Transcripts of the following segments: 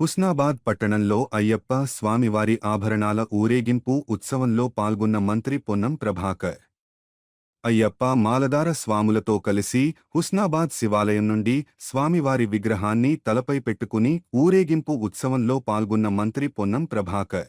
హుస్నాబాద్ పట్టణంలో అయ్యప్ప స్వామివారి ఆభరణాల ఊరేగింపు ఉత్సవంలో పాల్గొన్న మంత్రి పొన్నం ప్రభాకర్. అయ్యప్ప మాలదార స్వాములతో కలిసి హుస్నాబాద్ శివాలయం నుండి స్వామివారి విగ్రహాన్ని తలపై పెట్టుకుని ఊరేగింపు ఉత్సవంలో పాల్గొన్న మంత్రి పొన్నం ప్రభాకర్.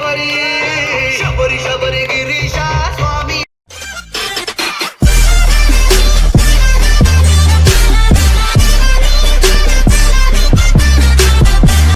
ಅವರೇ